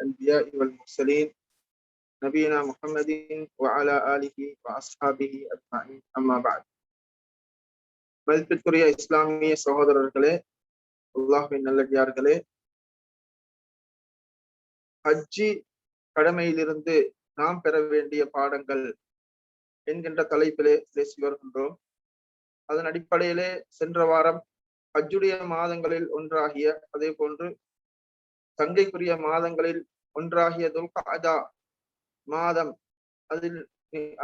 الأنبياء والمرسلين نبينا محمد وعلى آله وأصحابه أجمعين أما بعد மதிப்பிற்குரிய இஸ்லாமிய சகோதரர்களே அல்லாஹின் நல்லடியார்களே ஹஜ்ஜி கடமையிலிருந்து நாம் பெற வேண்டிய பாடங்கள் என்கின்ற தலைப்பிலே பேசி வருகின்றோம் அதன் அடிப்படையிலே சென்ற வாரம் ஹஜ்ஜுடைய மாதங்களில் ஒன்றாகிய அதே போன்று சங்கைக்குரிய மாதங்களில் ஒன்றாகிய துல்காதா மாதம் அதில்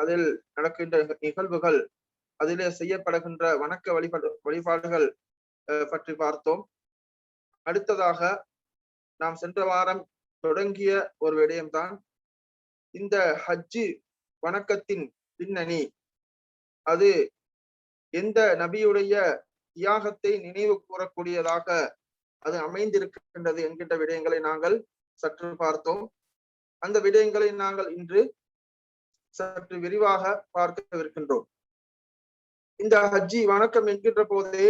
அதில் நடக்கின்ற நிகழ்வுகள் அதிலே செய்யப்படுகின்ற வணக்க வழிபாடு வழிபாடுகள் பற்றி பார்த்தோம். அடுத்ததாக நாம் சென்ற வாரம் தொடங்கிய ஒரு விடயம்தான் இந்த ஹஜ்ஜு வணக்கத்தின் பின்னணி. அது எந்த நபியுடைய தியாகத்தை நினைவு கூறக்கூடியதாக அது அமைந்திருக்கின்றது என்கின்ற விடயங்களை நாங்கள் சற்று பார்த்தோம். அந்த விடயங்களை நாங்கள் இன்று சற்று விரிவாக பார்க்கவிருக்கின்றோம். இந்த ஹஜ்ஜி வணக்கம் என்கின்ற போதே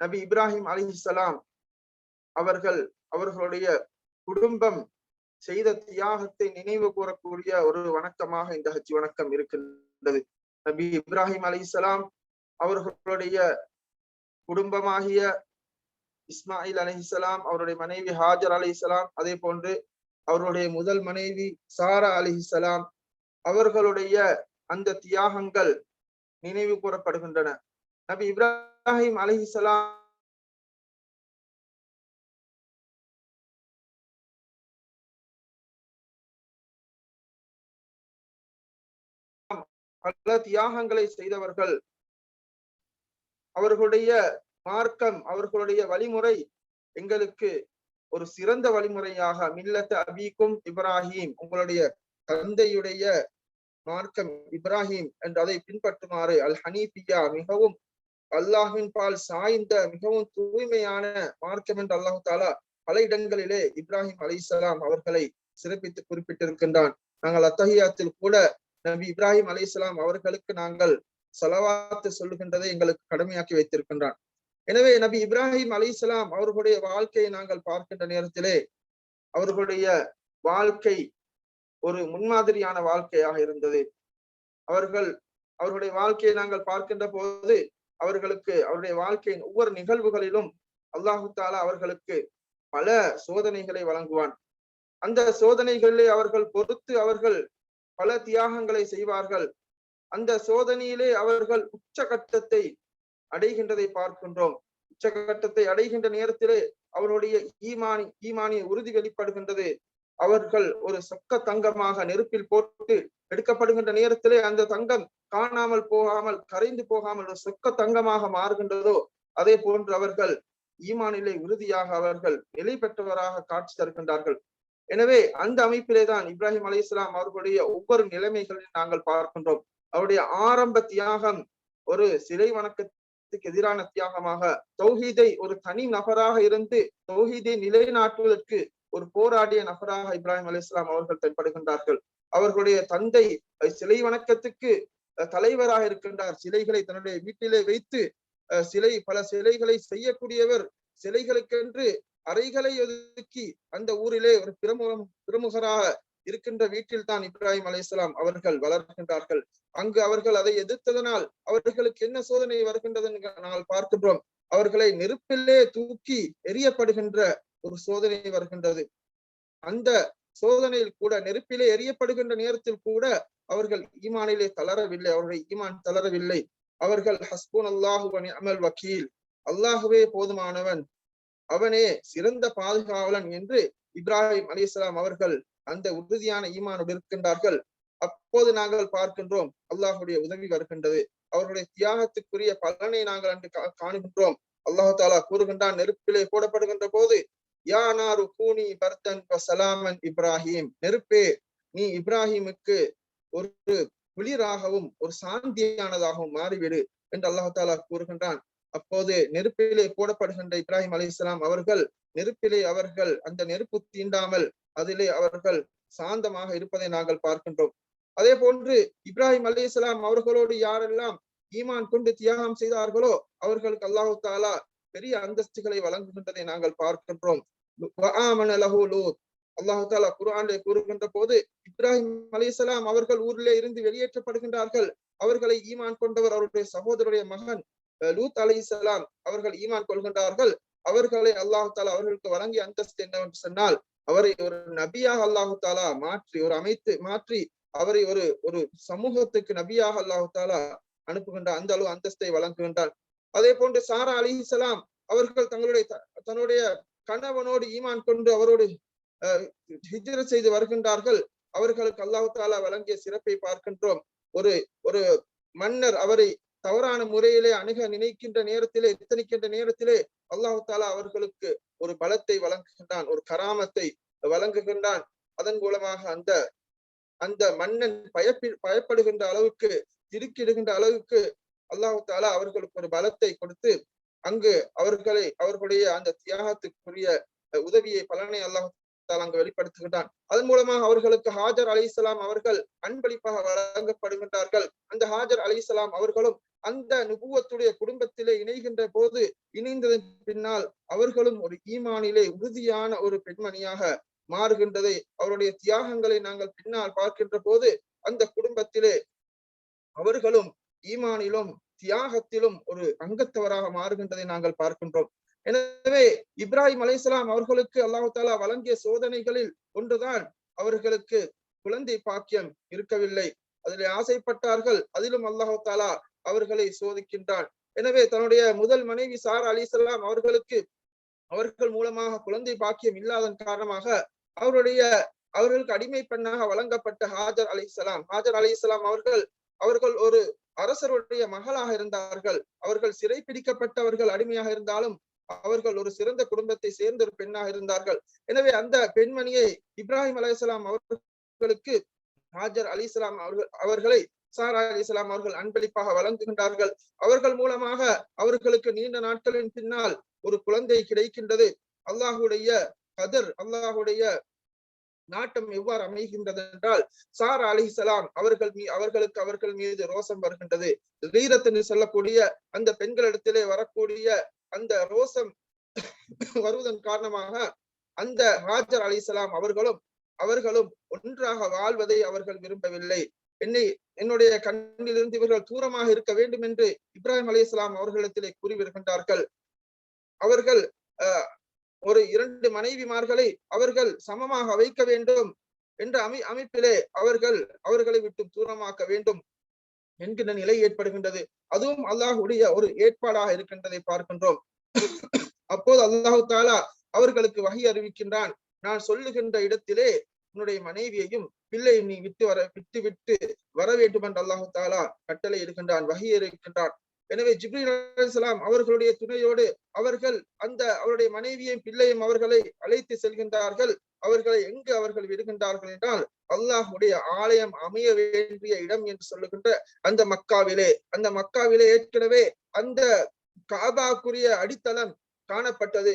நபி இப்ராஹிம் அலிஹிசலாம் அவர்கள் அவர்களுடைய குடும்பம் செய்த தியாகத்தை நினைவு கூறக்கூடிய ஒரு வணக்கமாக இந்த ஹஜ்ஜி வணக்கம் இருக்கின்றது. நபி இப்ராஹிம் அலிசலாம் அவர்களுடைய குடும்பமாகிய இஸ்மாயில் அலிஹிசலாம் அவருடைய மனைவி ஹாஜர் அலிஹலாம் அதே போன்று அவருடைய முதல் மனைவி சாரா அலிஹிசலாம் அவர்களுடைய அந்த தியாகங்கள் நினைவு கூறப்படுகின்றன. நபி இப்ராஹிம் அலிஹிசலாம் பல தியாகங்களை செய்தவர்கள். அவர்களுடைய மார்க்கம் அவர்களுடைய வழிமுறை எங்களுக்கு ஒரு சிறந்த வழிமுறையாக மில்லத்த அபீக்கும் இப்ராஹிம் உங்களுடைய தந்தையுடைய மார்க்கம் இப்ராஹிம் என்று அதை பின்பற்றுமாறு அல் ஹனீபியா மிகவும் அல்லாஹின் பால் சாய்ந்த மிகவும் தூய்மையான மார்க்கம் என்று அல்லாஹு தாலா பல இடங்களிலே இப்ராஹிம் அலிசலாம் அவர்களை சிறப்பித்து குறிப்பிட்டிருக்கின்றான். நாங்கள் அத்தகையாத்தில் கூட நபி இப்ராஹிம் அலிசலாம் அவர்களுக்கு நாங்கள் செலவாத்து சொல்லுகின்றதை எங்களுக்கு கடமையாக்கி வைத்திருக்கின்றான். எனவே நபி இப்ராஹிம் அலிஸ்லாம் அவர்களுடைய வாழ்க்கையை நாங்கள் பார்க்கின்ற நேரத்திலே அவர்களுடைய வாழ்க்கை ஒரு முன்மாதிரியான வாழ்க்கையாக இருந்தது. அவர்கள் அவர்களுடைய வாழ்க்கையை நாங்கள் பார்க்கின்ற போது அவர்களுக்கு அவருடைய வாழ்க்கையின் ஒவ்வொரு நிகழ்வுகளிலும் அல்லாஹு தாலா அவர்களுக்கு பல சோதனைகளை வழங்குவான். அந்த சோதனைகளிலே அவர்கள் பொறுத்து அவர்கள் பல தியாகங்களை செய்வார்கள். அந்த சோதனையிலே அவர்கள் உச்சகட்டத்தை அடைகின்றதை பார்க்கின்றோம். உச்சகட்டத்தை அடைகின்ற நேரத்திலே அவருடைய ஈமானி ஈமானிய உறுதி வெளிப்படுகின்றது. அவர்கள் ஒரு சொக்க தங்கமாக நெருப்பில் போட்டு எடுக்கப்படுகின்ற நேரத்திலே அந்த தங்கம் காணாமல் போகாமல் கரைந்து போகாமல் ஒரு சொக்க தங்கமாக மாறுகின்றதோ அதே போன்று அவர்கள் ஈமானிலே உறுதியாக அவர்கள் நிலை பெற்றவராக காட்சி தருகின்றார்கள். எனவே அந்த அமைப்பிலே தான் இப்ராஹிம் அலி இஸ்லாம் அவர்களுடைய ஒவ்வொரு நிலைமைகளையும் நாங்கள் பார்க்கின்றோம். அவருடைய ஆரம்ப தியாகம் ஒரு சிலை வணக்கத்துக்கு எதிரான தியாகமாக தௌஹீதை ஒரு தனி நபராக இருந்து தௌஹீதை நிலைநாட்டுவதற்கு ஒரு போராடிய நபராக இப்ராஹிம் அலி இஸ்லாம் அவர்கள் தென்படுகின்றார்கள் அவர்களுடைய தந்தை சிலை வணக்கத்துக்கு தலைவராக இருக்கின்றார். சிலைகளை தன்னுடைய வீட்டிலே வைத்து சிலை பல சிலைகளை செய்யக்கூடியவர் சிலைகளுக்கென்று அறைகளை ஒதுக்கி அந்த ஊரிலே ஒரு பிரமுகம் பிரமுகராக இருக்கின்ற வீட்டில் தான் இப்ராஹிம் அலிஸ்லாம் அவர்கள் வளர்கின்றார்கள். அங்கு அவர்கள் அதை எதிர்த்ததனால் அவர்களுக்கு என்ன சோதனை வருகின்றது நாங்கள் பார்க்கின்றோம். அவர்களை நெருப்பிலே தூக்கி எரியப்படுகின்ற ஒரு சோதனை வருகின்றது. அந்த சோதனையில் கூட நெருப்பிலே எரியப்படுகின்ற நேரத்தில் கூட அவர்கள் ஈமானிலே தளரவில்லை. அவர்கள் ஈமான் தளரவில்லை. அவர்கள் ஹஸ்பூன் அல்லாஹுவன் அமல் வக்கீல். அல்லாஹுவே போதுமானவன். அவனே சிறந்த பாதுகாவலன் என்று இப்ராஹிம் அலிஸ்லாம் அவர்கள் அந்த உறுதியான ஈமானோடு இருக்கின்றார்கள். அப்போது நாங்கள் பார்க்கின்றோம் அல்லாஹுடைய உதவி வருகின்றது. அவர்களுடைய தியாகத்துக்குரிய பலனை நாங்கள் அன்று காணுகின்றோம். அல்லாஹு தாலா கூறுகின்றான் நெருப்பிலே போடப்படுகின்ற போது யானாரு கூனி பர்தன் சலாமன் இப்ராஹிம். நெருப்பே நீ இப்ராஹிமுக்கு ஒரு குளிராகவும் ஒரு சாந்தியானதாகவும் மாறிவிடு என்று அல்லாஹு தாலா கூறுகின்றான். அப்போது நெருப்பிலே போடப்படுகின்ற இப்ராஹிம் அலி அவர்கள் நெருப்பிலே அவர்கள் அந்த நெருப்பு தீண்டாமல் அதிலே அவர்கள் சாந்தமாக இருப்பதை நாங்கள் பார்க்கின்றோம். அதே போன்று இப்ராஹிம் அலி இஸ்லாம் அவர்களோடு யாரெல்லாம் ஈமான் கொண்டு தியாகம் செய்தார்களோ அவர்களுக்கு அல்லாஹு தாலா பெரிய அந்தஸ்துகளை வழங்குகின்றதை நாங்கள் பார்க்கின்றோம். அல்லாஹு தாலா குரானை கூறுகின்ற போது இப்ராஹிம் அலைஹிஸ்ஸலாம் அவர்கள் ஊரிலே இருந்து வெளியேற்றப்படுகின்றார்கள். அவர்களை ஈமான் கொண்டவர் அவருடைய சகோதரருடைய மகன் அஹ், அலி இஸ்லாம் அவர்கள் ஈமான் கொள்கின்றார்கள். அவர்களை அல்லாஹு தாலா அவர்களுக்கு வழங்கிய அந்தஸ்து என்னவென்று சொன்னால் அவரை ஒரு நபியாக அல்லாஹு தாலா மாற்றி ஒரு அமைத்து மாற்றி அவரை ஒரு ஒரு சமூகத்துக்கு நபியாக அல்லாஹு தாலா அனுப்புகின்ற அந்த அளவு அந்தஸ்தை வழங்குகின்றார். அதே போன்று சாரா அலிஹிசலாம் அவர்கள் தங்களுடைய தன்னுடைய கணவனோடு ஈமான் கொண்டு அவரோடு ஹிஜர செய்து வருகின்றார்கள். அவர்களுக்கு அல்லாஹு தாலா வழங்கிய சிறப்பை பார்க்கின்றோம். ஒரு ஒரு மன்னர் அவரை தவறான முறையிலே அணுக நினைக்கின்ற நேரத்திலே எத்தனிக்கின்ற நேரத்திலே அல்லாஹு தாலா அவர்களுக்கு ஒரு பலத்தை வழங்குகின்றான் ஒரு கராமத்தை வழங்குகின்றான். அதன் மூலமாக அந்த அந்த மன்னன் பயப்பி பயப்படுகின்ற அளவுக்கு திருக்கிடுகின்ற அளவுக்கு அல்லாஹு தாலா அவர்களுக்கு ஒரு பலத்தை கொடுத்து அங்கு அவர்களை அவர்களுடைய அந்த தியாகத்துக்குரிய உதவியை பலனை அல்லாஹு தாலா அங்கு வெளிப்படுத்துகின்றான் அதன் மூலமாக அவர்களுக்கு ஹாஜர் அலி இஸ்லாம் அவர்கள் அன்பளிப்பாக வழங்கப்படுகின்றார்கள். அந்த ஹாஜர் அலி இஸ்லாம் அவர்களும் அந்த நுபுவத்துடைய குடும்பத்திலே இணைகின்ற போது இணைந்ததன் பின்னால் அவர்களும் ஒரு ஈமானிலே உறுதியான ஒரு பெண்மணியாக மாறுகின்றதை அவருடைய தியாகங்களை நாங்கள் பின்னால் பார்க்கின்ற போது அந்த குடும்பத்திலே அவர்களும் ஈமானிலும் தியாகத்திலும் ஒரு அங்கத்தவராக மாறுகின்றதை நாங்கள் பார்க்கின்றோம். எனவே இப்ராஹிம் அலைசலாம் அவர்களுக்கு அல்லாஹு தாலா வழங்கிய சோதனைகளில் ஒன்றுதான் அவர்களுக்கு குழந்தை பாக்கியம் இருக்கவில்லை. அதில் ஆசைப்பட்டார்கள். அதிலும் அல்லாஹு தாலா அவர்களை சோதிக்கின்றான். எனவே தன்னுடைய முதல் மனைவி சார் அலிசல்லாம் அவர்களுக்கு அவர்கள் மூலமாக குழந்தை பாக்கியம் இல்லாதன் காரணமாக அவருடைய அவர்களுக்கு அடிமை பெண்ணாக வழங்கப்பட்ட ஹாஜர் அலிசலாம் ஹாஜர் அலிசலாம் அவர்கள் அவர்கள் ஒரு அரசருடைய மகளாக இருந்தார்கள். அவர்கள் சிறை பிடிக்கப்பட்டவர்கள் அடிமையாக இருந்தாலும் அவர்கள் ஒரு சிறந்த குடும்பத்தை சேர்ந்த ஒரு பெண்ணாக இருந்தார்கள். எனவே அந்த பெண்மணியை இப்ராஹிம் அலையாம் அவர்களுக்கு ஹாஜர் அலி இஸ்லாம் அவர்கள் அவர்களை சாரா அலி இஸ்லாம் அவர்கள் அன்பளிப்பாக வழங்குகின்றார்கள். அவர்கள் மூலமாக அவர்களுக்கு நீண்ட நாட்களின் பின்னால் ஒரு குழந்தை கிடைக்கின்றது. அல்லாஹுடைய கதர் அல்லாஹுடைய நாட்டம் எவ்வாறு அமைகின்றது என்றால் சாரா அலிசலாம் அவர்கள் மீ அவர்களுக்கு அவர்கள் மீது ரோசம் வருகின்றது. ரீரத் என்று சொல்லக்கூடிய அந்த பெண்களிடத்திலே வரக்கூடிய அந்த ரோசம் வருவதன் காரணமாக அந்த ஹாஜர் அலிசலாம் அவர்களும் அவர்களும் ஒன்றாக வாழ்வதை அவர்கள் விரும்பவில்லை. என்னை என்னுடைய கண்ணிலிருந்து இவர்கள் தூரமாக இருக்க வேண்டும் என்று இப்ராஹிம் அலிஸ்லாம் அவர்களிடத்திலே கூறி வருகின்றார்கள். அவர்கள் அஹ், ஒரு இரண்டு மனைவிமார்களை அவர்கள் சமமாக வைக்க வேண்டும் என்ற அமை அமைப்பிலே அவர்கள் அவர்களை விட்டு தூரமாக்க வேண்டும். என்கின்ற நிலை ஏற்படுகின்றது. அதுவும் அல்லாஹுடைய ஒரு ஏற்பாடாக இருக்கின்றதை பார்க்கின்றோம். அப்போது அல்லாஹு தாலா அவர்களுக்கு வகை அறிவிக்கின்றான். நான் சொல்லுகின்ற இடத்திலே உன்னுடைய மனைவியையும் பிள்ளையும் நீ விட்டு வர விட்டு விட்டு வர வேண்டும் என்று அல்லாஹு தாலா கட்டளை இருக்கின்றான் வகை இருக்கின்றான் எனவே ஜிப்ரீல் அலைஹிஸ்ஸலாம் அவர்களுடைய துணையோடு அவர்கள் அந்த அவருடைய மனைவியையும் பிள்ளையும் அவர்களை அழைத்து செல்கின்றார்கள். அவர்களை எங்கு அவர்கள் விடுகின்றார்கள் என்றால் அல்லாஹுடைய ஆலயம் அமைய வேண்டிய இடம் என்று சொல்லுகின்ற அந்த மக்காவிலே அந்த மக்காவிலே ஏற்கனவே அந்த காபாக்குரிய அடித்தளம் காணப்பட்டது.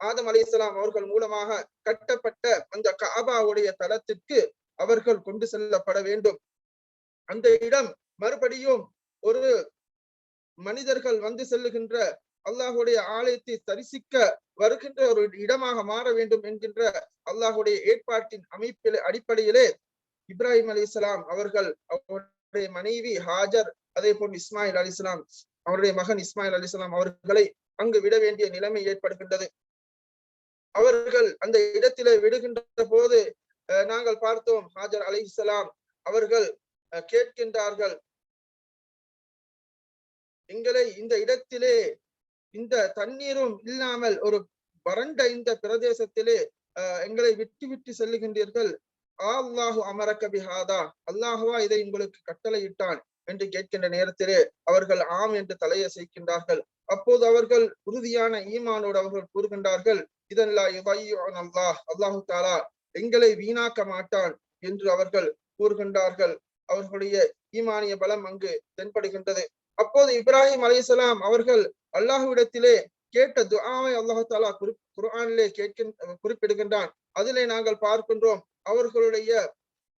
ஆதம் அலி இஸ்லாம் அவர்கள் மூலமாக கட்டப்பட்ட அந்த காபாவுடைய தளத்திற்கு அவர்கள் கொண்டு செல்லப்பட வேண்டும். அந்த இடம் மறுபடியும் ஒரு மனிதர்கள் வந்து செல்லுகின்ற அல்லாஹுடைய ஆலயத்தை தரிசிக்க வருகின்ற ஒரு இடமாக மாற வேண்டும் என்கின்ற அல்லாஹுடைய ஏற்பாட்டின் அமைப்பில் அடிப்படையிலே இப்ராஹிம் அலி இஸ்லாம் அவர்கள் அவருடைய மனைவி ஹாஜர் அதே போன்று இஸ்மாயில் அலி இஸ்லாம் அவருடைய மகன் இஸ்மாயில் அலி இஸ்லாம் அவர்களை அங்கு விட வேண்டிய நிலைமை ஏற்படுகின்றது. அவர்கள் அந்த இடத்திலே விடுகின்ற போது நாங்கள் பார்த்தோம் ஹாஜர் அலி இஸ்லாம் அவர்கள் கேட்கின்றார்கள். எங்களை இந்த இடத்திலே இந்த தண்ணீரும் இல்லாமல் ஒரு வறண்ட இந்த பிரதேசத்திலே எங்களை விட்டு விட்டு செல்லுகின்றீர்கள். அல்லாஹு அமரக்க பிஹாதா. அல்லாஹுவா இதை உங்களுக்கு கட்டளையிட்டான் என்று கேட்கின்ற நேரத்திலே அவர்கள் ஆம் என்று தலையசைக்கின்றார்கள் அப்போது அவர்கள் உறுதியான ஈமானோடு அவர்கள் கூறுகின்றார்கள் இதல்லா அல்லாஹ். அல்லாஹு தாலா எங்களை வீணாக்க மாட்டான் என்று அவர்கள் கூறுகின்றார்கள். அவர்களுடைய ஈமானிய பலம் அங்கு தென்படுகின்றது. அப்போது இப்ராஹிம் அலைசலாம் அவர்கள் அல்லாஹுவிடத்திலே கேட்ட துஆவை அல்லாஹு குறி குரானிலே கேட்கின்ற குறிப்பிடுகின்றான். அதிலே நாங்கள் பார்க்கின்றோம் அவர்களுடைய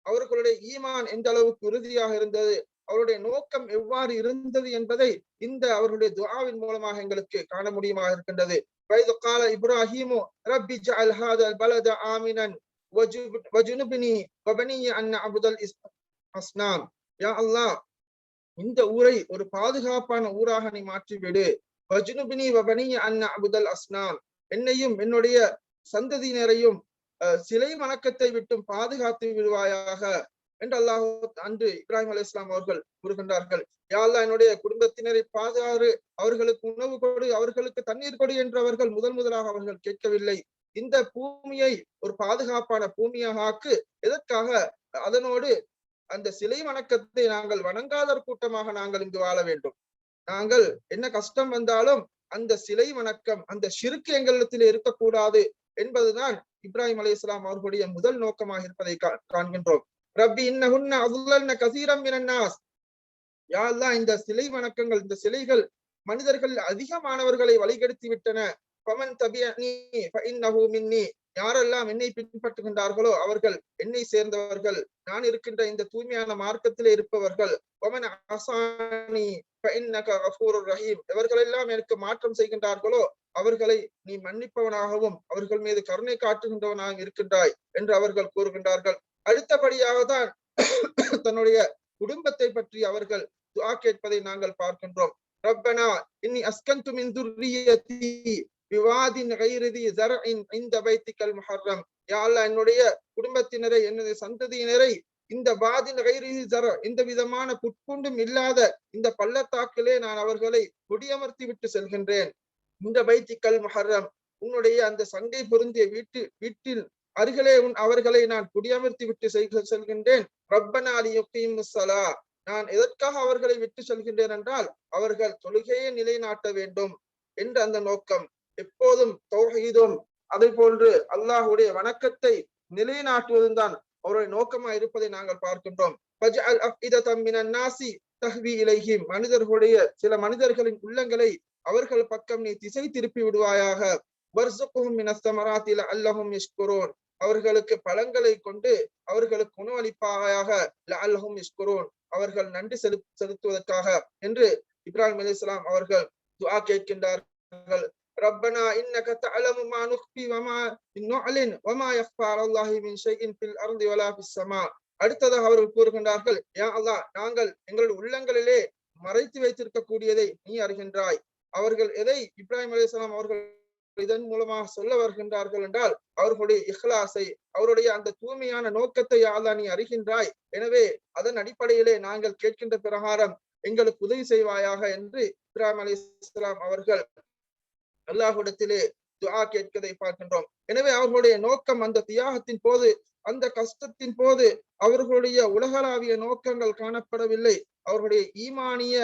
அவர்களுடைய ஈமான் எந்த அளவுக்கு உறுதியாக இருந்தது அவருடைய நோக்கம் எவ்வாறு இருந்தது என்பதை இந்த அவருடைய துஆவின் மூலமாக எங்களுக்கு காண முடியுமாக இருக்கின்றது. வயது கால இப்ராஹிமு ரப்பி ஜஅல் ஹாதல் பலத ஆமினன் வஜுனுபினி அபுதல் அஸ்னாம் யா அல்லாஹ் இந்த ஊரை ஒரு பாதுகாப்பான ஊராக நீ மாற்றிவிடு. வஜ்னுபினி வபனி அன் அபுதல் அஸ்னாம். என்னையும் என்னுடைய சந்ததியினரையும் அஹ், சிலை வணக்கத்தை விட்டும் பாதுகாத்து விடுவாயாக என்று அல்லாஹ் அன்று இப்ராஹிம் அலி இஸ்லாம் அவர்கள் கூறுகின்றார்கள். யா என்னுடைய குடும்பத்தினரை பாதுகாறு அவர்களுக்கு உணவு கொடு அவர்களுக்கு தண்ணீர் கொடு என்று அவர்கள் முதல் முதலாக அவர்கள் கேட்கவில்லை. இந்த பூமியை ஒரு பாதுகாப்பான பூமியாக ஆக்கு எதற்காக? அதனோடு அந்த சிலை வணக்கத்தை நாங்கள் வணங்காதர் கூட்டமாக நாங்கள் இங்கு வாழ வேண்டும். நாங்கள் என்ன கஷ்டம் வந்தாலும் அந்த சிலை வணக்கம் அந்த சிறுக்கு எங்களிடத்தில் இருக்கக்கூடாது என்பதுதான் இப்ராஹிம் அலி இஸ்லாம் அவர்களுடைய முதல் நோக்கமாக இருப்பதை காண்கின்றோம். ரப்பி இன்னஹுன்ன அதுல்லன்ன கசீரம் மினன்னாஸ். யா இந்த சிலை வணக்கங்கள் இந்த சிலைகள் மனிதர்கள் அதிகமானவர்களை வழிகெடுத்து விட்டன பமன் தபியனி மின்னி. யாரெல்லாம் என்னை பின்பற்றுகின்றார்களோ அவர்கள் என்னை சேர்ந்தவர்கள். நான் இருக்கின்ற இந்த தூய்மையான மார்க்கத்திலே இருப்பவர்கள். ஒமன் ரஹீம். எவர்களெல்லாம் எனக்கு மாற்றம் செய்கின்றார்களோ அவர்களை நீ மன்னிப்பவனாகவும் அவர்கள் மீது கருணை காட்டுகின்றவனாகவும் இருக்கின்றாய் என்று அவர்கள் கூறுகின்றார்கள். அடுத்தபடியாக தான் தன்னுடைய குடும்பத்தை பற்றி அவர்கள் துவா கேட்பதை நாங்கள் பார்க்கின்றோம். ரப்பனா இன்னி அஸ்கந்து மின் விவாதின் கைரதி ஜரின் இந்த பைத்திக்கல் முஹர்ரம். யாழ்ல என்னுடைய குடும்பத்தினரை என்னுடைய சந்ததியினரை இந்த வாதின் கைரிதி ஜர இந்த விதமான புட்புண்டும் இல்லாத இந்த பள்ளத்தாக்கிலே நான் அவர்களை குடியமர்த்தி விட்டு செல்கின்றேன். இந்த பைத்திக்கல் முஹர்ரம் உன்னுடைய அந்த சங்கை பொருந்திய வீட்டு வீட்டில் அருகிலே உன் அவர்களை நான் குடியமர்த்தி விட்டு செல்கின்றேன். ரப்பனாலி முசலா நான் எதற்காக அவர்களை விட்டு செல்கின்றேன் என்றால் அவர்கள் தொழுகையை நிலைநாட்ட வேண்டும் என்ற அந்த நோக்கம். எப்போதும் தௌஹீதும் அதை போன்று அல்லாஹுடைய வணக்கத்தை நிலைநாட்டுவதும் தான் அவருடைய நோக்கமா இருப்பதை நாங்கள் பார்க்கின்றோம். மனிதர்களுடைய சில மனிதர்களின் உள்ளங்களை அவர்கள் பக்கம் நீ திசை திருப்பி விடுவாயாக. அல்லஹும் அவர்களுக்கு பழங்களை கொண்டு அவர்களுக்கு உணவளிப்பாயாக அல்லஹும் அவர்கள் நன்றி செலுத்துவதற்காக என்று இப்ராஹிம் அலைஹிஸ்ஸலாம் அவர்கள் துவா கேட்கின்றார்கள். ربنا إنك تعلم ما نخفي وما نعلن وما يخفى على الله من شيء في الأرض ولا في السماء அடுத்ததாக அவர்கள் கூறுகின்றார்கள் யா அல்லாஹ் நாங்கள் எங்களுடைய உள்ளங்களிலே மறைத்து வைத்திருக்கக்கூடியதை நீ அறிகின்றாய் அவர்கள் எதை இப்ராஹிம் அலைஹிஸ்ஸலாம் அவர்கள் இதன் மூலமாக சொல்ல வருகின்றார்கள் என்றால் அவர்களுடைய இஹ்லாஸை அவருடைய அந்த தூய்மையான நோக்கத்தை யா அல்லாஹ் நீ அறிகின்றாய் எனவே அதன் அடிப்படையிலே நாங்கள் கேட்கின்ற பிரகாரம் எங்களுக்கு உதவி செய்வாயாக என்று இப்ராஹிம் அலைஹிஸ்ஸலாம் அவர்கள் அல்லாஹுடத்திலே துஆ கேட்கதை பார்க்கின்றோம். எனவே அவர்களுடைய நோக்கம் அந்த தியாகத்தின் போது அந்த கஷ்டத்தின் போது அவர்களுடைய உலகளாவிய நோக்கங்கள் காணப்படவில்லை. அவர்களுடைய ஈமானிய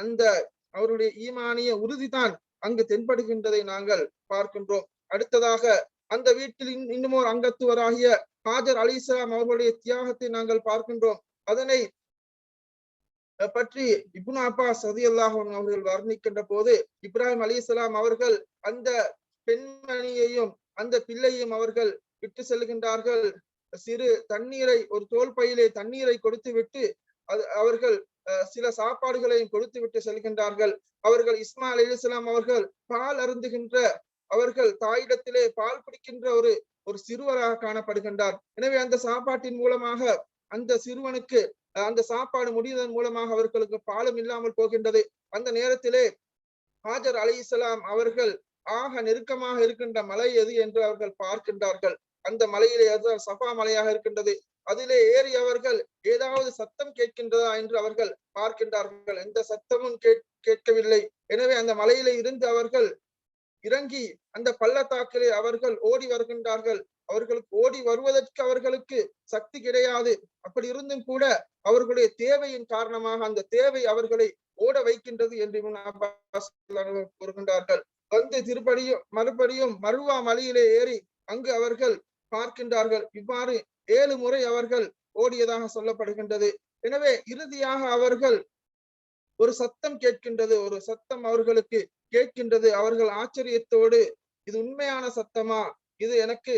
அந்த அவருடைய ஈமானிய உறுதிதான் அங்கு தென்படுகின்றதை நாங்கள் பார்க்கின்றோம். அடுத்ததாக அந்த வீட்டில் இன்னும் ஒரு அங்கத்துவராகிய ஹாஜர் அலி இஸ்லாம் அவர்களுடைய தியாகத்தை நாங்கள் பார்க்கின்றோம். அதனை பற்றி இப்னு அப்பா சதி அல்லாஹன் அவர்கள் வர்ணிக்கின்ற போது இப்ராஹிம் அலி இஸ்லாம் அவர்கள் அந்த பெண்மணியையும் அந்த பிள்ளையும் அவர்கள் விட்டு செல்கின்றார்கள். சிறு தண்ணீரை ஒரு தோல் பையிலே தண்ணீரை கொடுத்து விட்டு அது அவர்கள் சில சாப்பாடுகளையும் கொடுத்து விட்டு செல்கின்றார்கள். அவர்கள் இஸ்மா அலி இஸ்லாம் அவர்கள் பால் அருந்துகின்ற அவர்கள் தாயிடத்திலே பால் குடிக்கின்ற ஒரு ஒரு சிறுவராக காணப்படுகின்றார். எனவே அந்த சாப்பாட்டின் மூலமாக அந்த சிறுவனுக்கு அந்த சாப்பாடு முடிவதன் மூலமாக அவர்களுக்கு பாலும் இல்லாமல் போகின்றது. அந்த நேரத்திலே ஹாஜர் அலை அவர்கள் ஆக நெருக்கமாக இருக்கின்ற மலை எது என்று அவர்கள் பார்க்கின்றார்கள். அந்த மலையிலே அதுதான் சஃபா மலையாக இருக்கின்றது. அதிலே ஏறி அவர்கள் ஏதாவது சத்தம் கேட்கின்றதா என்று அவர்கள் பார்க்கின்றார்கள். எந்த சத்தமும் கேட் கேட்கவில்லை. எனவே அந்த மலையிலே இருந்து அவர்கள் இறங்கி அந்த பள்ளத்தாக்கிலே அவர்கள் ஓடி வருகின்றார்கள். அவர்களுக்கு ஓடி வருவதற்கு அவர்களுக்கு சக்தி கிடையாது. அப்படி இருந்தும் கூட அவர்களுடைய தேவையின் காரணமாக அந்த தேவை அவர்களை ஓட வைக்கின்றது என்று கூறுகின்றார்கள். வந்து திருப்படியும் மறுபடியும் மருவா மலையிலே ஏறி அங்கு அவர்கள் பார்க்கின்றார்கள். இவ்வாறு ஏழு முறை அவர்கள் ஓடியதாக சொல்லப்படுகின்றது. எனவே இறுதியாக அவர்கள் ஒரு சத்தம் கேட்கின்றது. ஒரு சத்தம் அவர்களுக்கு கேட்கின்றது. அவர்கள் ஆச்சரியத்தோடு இது உண்மையான சத்தமா? இது எனக்கு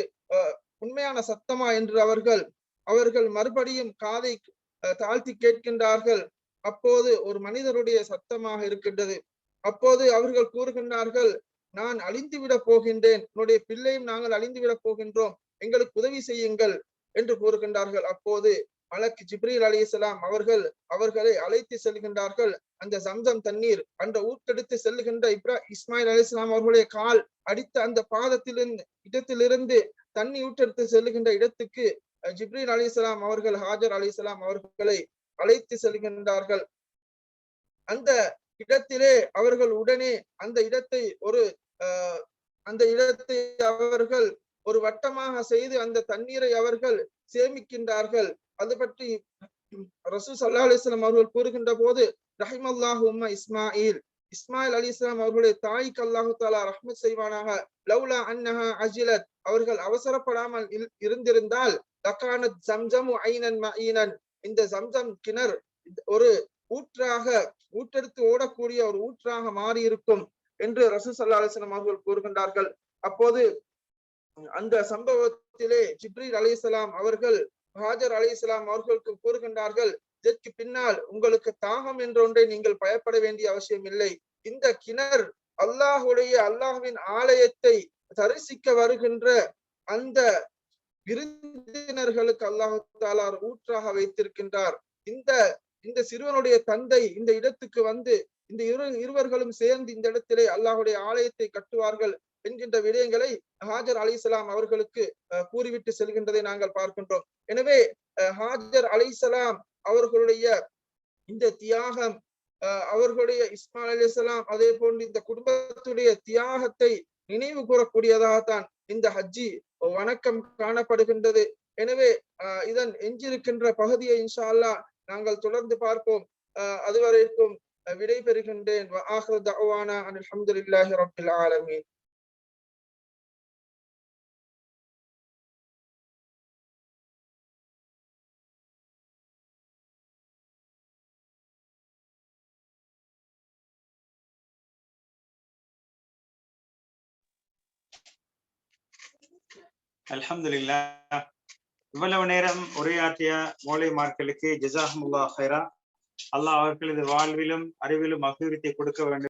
உண்மையான சத்தமா? என்று அவர்கள் அவர்கள் மறுபடியும் காதை தாழ்த்தி கேட்கின்றார்கள். அப்போது ஒரு மனிதருடைய சத்தமாக இருக்கின்றது. அப்போது அவர்கள் கூறுகின்றார்கள் நான் அழிந்து விட போகின்றேன். உன்னுடைய பிள்ளையும் நாங்கள் அழிந்து விட போகின்றோம். எங்களுக்கு உதவி செய்யுங்கள் என்று கூறுகின்றார்கள். அப்போது மலக் ஜிப்ரீல் அலி இஸ்லாம் அவர்கள் அவர்களை அழைத்து செல்கின்றார்கள். அந்த சம்சம் தண்ணீர் அந்த ஊட்டெடுத்து செல்லுகின்ற இப்ரா இஸ்மாயில் அலி இஸ்லாம் அவர்களுடைய கால் அடித்த அந்த பாதத்திலிருந்து இடத்திலிருந்து தண்ணி ஊட்டெடுத்து செல்லுகின்ற இடத்துக்கு ஜிப்ரீல் அலி இஸ்லாம் அவர்கள் ஹாஜர் அலி இஸ்லாம் அவர்களை அழைத்து செல்கின்றார்கள். அந்த இடத்திலே அவர்கள் உடனே அந்த இடத்தை ஒரு அந்த இடத்தை அவர்கள் ஒரு வட்டமாக செய்து அந்த தண்ணீரை அவர்கள் சேமிக்கின்றார்கள். அது பற்றி ரசூ சல்லா அலிஸ்லாம் அவர்கள் கூறுகின்ற போது ரஹிமல்லாஹு உம்மா இஸ்மாயில். இஸ்மாயில் அலி இஸ்லாம் அவர்களுடைய தாய்க்கு அல்லாஹு தாலா ரஹ்மத் செய்வானாக. லவ்லா அன்னஹா அஜிலத். அவர்கள் அவசரப்படாமல் இருந்திருந்தால் லக்கானத் சம்சமு ஐனன் மஈனன் இந்த சம்சம் கிணறு ஒரு ஊற்றாக ஊற்றெடுத்து ஓடக்கூடிய ஒரு ஊற்றாக மாறி இருக்கும் என்று ரசூ சல்லா அலிஸ்லாம் அவர்கள் கூறுகின்றார்கள். அப்போது அந்த சம்பவத்திலே ஜிப்ரீல் அலிஸ்லாம் அவர்கள் ஹாஜர் அலிஸ்லாம் அவர்களுக்கு கூறுகின்றார்கள் இதற்கு பின்னால் உங்களுக்கு தாகம் என்ற ஒன்றை நீங்கள் பயப்பட வேண்டிய அவசியம் இல்லை. இந்த கிணறு அல்லாஹுடைய அல்லாஹுவின் ஆலயத்தை தரிசிக்க வருகின்ற அந்த விருந்தினர்களுக்கு அல்லாஹு தாலார் ஊற்றாக வைத்திருக்கின்றார். இந்த இந்த சிறுவனுடைய தந்தை இந்த இடத்துக்கு வந்து இந்த இரு இருவர்களும் சேர்ந்து இந்த இடத்திலே அல்லாஹுடைய ஆலயத்தை கட்டுவார்கள். என்கின்ற விடயங்களை ஹாஜர் அலி இஸ்லாம் அவர்களுக்கு கூறிவிட்டு செல்கின்றதை நாங்கள் பார்க்கின்றோம். எனவே ஹாஜர் அலி இஸ்லாம் அவர்களுடைய இந்த தியாகம் அவர்களுடைய இஸ்மால் அலி இஸ்லாம் அதே போன்று இந்த குடும்பத்துடைய தியாகத்தை நினைவு கூறக்கூடியதாகத்தான் இந்த ஹஜ்ஜி வணக்கம் காணப்படுகின்றது. எனவே இதன் எஞ்சிருக்கின்ற பகுதியை இன்ஷா அல்லா நாங்கள் தொடர்ந்து பார்ப்போம். அதுவரைக்கும் விடைபெறுகின்றேன். அலமதுல்லாஹி ரபில் ஆலமீன். அல்ஹம்துல்லா இவ்வளவு நேரம் உரையாற்றிய மூளைமார்களுக்கு ஜிசாஹமுல்லா ஹைரா அல்லாஹ் அவர்களது வாழ்விலும் அறிவிலும் அபிவிருத்தி கொடுக்க வேண்டும்.